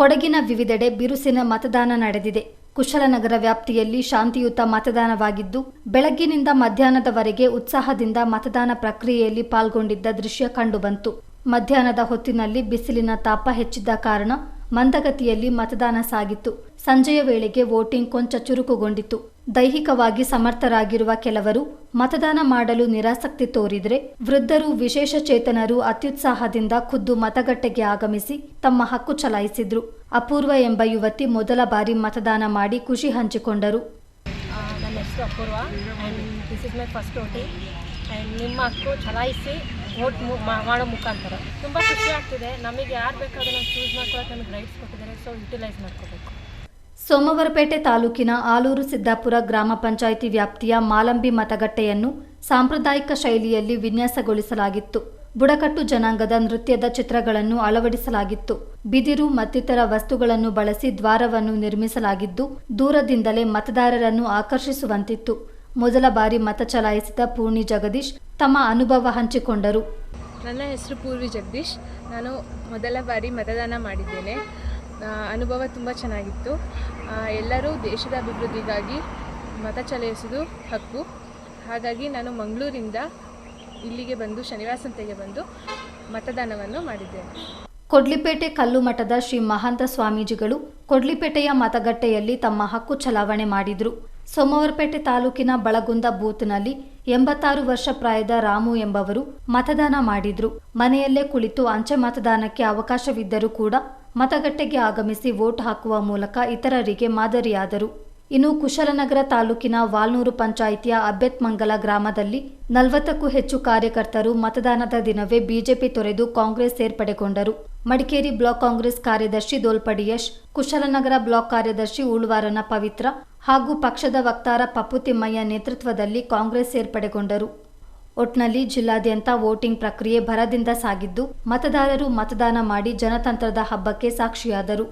ಕೊಡಗಿನ ವಿವಿಧೆಡೆ ಬಿರುಸಿನ ಮತದಾನ ನಡೆದಿದೆ. ಕುಶಲನಗರ ವ್ಯಾಪ್ತಿಯಲ್ಲಿ ಶಾಂತಿಯುತ ಮತದಾನವಾಗಿದ್ದು, ಬೆಳಗ್ಗಿನಿಂದ ಮಧ್ಯಾಹ್ನದವರೆಗೆ ಉತ್ಸಾಹದಿಂದ ಮತದಾನ ಪ್ರಕ್ರಿಯೆಯಲ್ಲಿ ಪಾಲ್ಗೊಂಡಿದ್ದ ದೃಶ್ಯ ಕಂಡುಬಂತು. ಮಧ್ಯಾಹ್ನದ ಹೊತ್ತಿನಲ್ಲಿ ಬಿಸಿಲಿನ ತಾಪ ಹೆಚ್ಚಿದ್ದ ಕಾರಣ ಮಂದಗತಿಯಲ್ಲಿ ಮತದಾನ ಸಾಗಿತ್ತು. ಸಂಜೆಯ ವೇಳೆಗೆ ವೋಟಿಂಗ್ ಕೊಂಚ ಚುರುಕುಗೊಂಡಿತು ದೈಹಿಕವಾಗಿ ಸಮರ್ಥರಾಗಿರುವ ಕೆಲವರು ಮತದಾನ ಮಾಡಲು ನಿರಾಸಕ್ತಿ ತೋರಿದರೆ ವೃದ್ಧರು, ವಿಶೇಷ ಚೇತನರು ಅತ್ಯುತ್ಸಾಹದಿಂದ ಖುದ್ದು ಮತಗಟ್ಟೆಗೆ ಆಗಮಿಸಿ ತಮ್ಮ ಹಕ್ಕು ಚಲಾಯಿಸಿದ್ರು. ಅಪೂರ್ವ ಎಂಬ ಯುವತಿ ಮೊದಲ ಬಾರಿ ಮತದಾನ ಮಾಡಿ ಖುಷಿ ಹಂಚಿಕೊಂಡರು. ನನ್ನ ಅಪೂರ್ವ. ನಿಮ್ಮ ಹಕ್ಕು ಚಲಾಯಿಸಿ ವೋಟ್ ಮಾಡೋ ಮುಖಾಂತರ. ತುಂಬ ಖುಷಿ ಆಗ್ತಿದೆ. ನಮಗೆ ಯಾರು ಬೇಕಾದ್ರೂ ನಾವು ಚೂಸ್ ಮಾಡ್ಕೊಳಕ್ಕೆ ನಮಗೆ ರೈಟ್ಸ್ ಕೊಟ್ಟಿದ್ದಾರೆ. ಸೊ ಯುಟಿಲೈಸ್ ಮಾಡ್ಕೋಬೇಕು. ಸೋಮವಾರಪೇಟೆ ತಾಲೂಕಿನ ಆಲೂರು ಸಿದ್ದಾಪುರ ಗ್ರಾಮ ಪಂಚಾಯಿತಿ ವ್ಯಾಪ್ತಿಯ ಮಾಲಂಬಿ ಮತಗಟ್ಟೆಯನ್ನು ಸಾಂಪ್ರದಾಯಿಕ ಶೈಲಿಯಲ್ಲಿ ವಿನ್ಯಾಸಗೊಳಿಸಲಾಗಿತ್ತು. ಬುಡಕಟ್ಟು ಜನಾಂಗದ ನೃತ್ಯದ ಚಿತ್ರಗಳನ್ನು ಅಳವಡಿಸಲಾಗಿತ್ತು. ಬಿದಿರು ಮತ್ತಿತರ ವಸ್ತುಗಳನ್ನು ಬಳಸಿ ದ್ವಾರವನ್ನು ನಿರ್ಮಿಸಲಾಗಿದ್ದು, ದೂರದಿಂದಲೇ ಮತದಾರರನ್ನು ಆಕರ್ಷಿಸುವಂತಿತ್ತು. ಮೊದಲ ಬಾರಿ ಮತ ಚಲಾಯಿಸಿದ ಪೂರ್ಣಿ ಜಗದೀಶ್ ತಮ್ಮ ಅನುಭವ ಹಂಚಿಕೊಂಡರು. ನನ್ನ ಹೆಸರು ಪೂರ್ವಿ ಜಗದೀಶ್. ನಾನು ಮೊದಲ ಬಾರಿ ಮತದಾನ ಮಾಡಿದ್ದೇನೆ. ಅನುಭವ ತುಂಬ ಚೆನ್ನಾಗಿತ್ತು. ಎಲ್ಲರೂ ದೇಶದ ಅಭಿವೃದ್ಧಿಗಾಗಿ ಮತ ಚಲಾಯಿಸೋದು ಹಕ್ಕು. ಹಾಗಾಗಿ ನಾನು ಮಂಗಳೂರಿಂದ ಇಲ್ಲಿಗೆ ಬಂದು ಶನಿವಾರ ಸಂತೆಗೆ ಬಂದು ಮತದಾನವನ್ನು ಮಾಡಿದ್ದೇನೆ. ಕೊಡ್ಲಿಪೇಟೆ ಕಲ್ಲು ಮಠದ ಶ್ರೀ ಮಹಾಂತ ಸ್ವಾಮೀಜಿಗಳು ಕೊಡ್ಲಿಪೇಟೆಯ ಮತಗಟ್ಟೆಯಲ್ಲಿ ತಮ್ಮ ಹಕ್ಕು ಚಲಾವಣೆ ಮಾಡಿದ್ರು. ಸೋಮವಾರಪೇಟೆ ತಾಲೂಕಿನ ಬಳಗುಂದ ಬೂತ್ನಲ್ಲಿ ಎಂಬತ್ತಾರು ವರ್ಷ ಪ್ರಾಯದ ರಾಮು ಎಂಬವರು ಮತದಾನ ಮಾಡಿದ್ರು. ಮನೆಯಲ್ಲೇ ಕುಳಿತು ಅಂಚೆ ಮತದಾನಕ್ಕೆ ಅವಕಾಶವಿದ್ದರೂ ಕೂಡ ಮತಗಟ್ಟೆಗೆ ಆಗಮಿಸಿ ವೋಟ್ ಹಾಕುವ ಮೂಲಕ ಇತರರಿಗೆ ಮಾದರಿಯಾದರು. ಇನ್ನು ಕುಶಲನಗರ ತಾಲೂಕಿನ ವಾಲ್ನೂರು ಪಂಚಾಯಿತಿಯ ಅಬ್ಬೆತ್ಮಂಗಲ ಗ್ರಾಮದಲ್ಲಿ ನಲವತ್ತಕ್ಕೂ ಹೆಚ್ಚು ಕಾರ್ಯಕರ್ತರು ಮತದಾನದ ದಿನವೇ ಬಿಜೆಪಿ ತೊರೆದು ಕಾಂಗ್ರೆಸ್ ಸೇರ್ಪಡೆಗೊಂಡರು. ಮಡಿಕೇರಿ ಬ್ಲಾಕ್ ಕಾಂಗ್ರೆಸ್ ಕಾರ್ಯದರ್ಶಿ ದೋಲ್ಪಡಿ ಯಶ್, ಕುಶಲನಗರ ಬ್ಲಾಕ್ ಕಾರ್ಯದರ್ಶಿ ಉಳ್ವಾರನ ಪವಿತ್ರ ಹಾಗೂ ಪಕ್ಷದ ವಕ್ತಾರ ಪಪ್ಪು ತಿಮ್ಮಯ್ಯ ನೇತೃತ್ವದಲ್ಲಿ ಕಾಂಗ್ರೆಸ್ ಸೇರ್ಪಡೆಗೊಂಡರು. ಒಟ್ನಲ್ಲಿ ಜಿಲ್ಲಾದ್ಯಂತ ವೋಟಿಂಗ್ ಪ್ರಕ್ರಿಯೆ ಭರದಿಂದ ಸಾಗಿದ್ದು ಮತದಾರರು ಮತದಾನ ಮಾಡಿ ಜನತಂತ್ರದ ಹಬ್ಬಕ್ಕೆ ಸಾಕ್ಷಿಯಾದರು.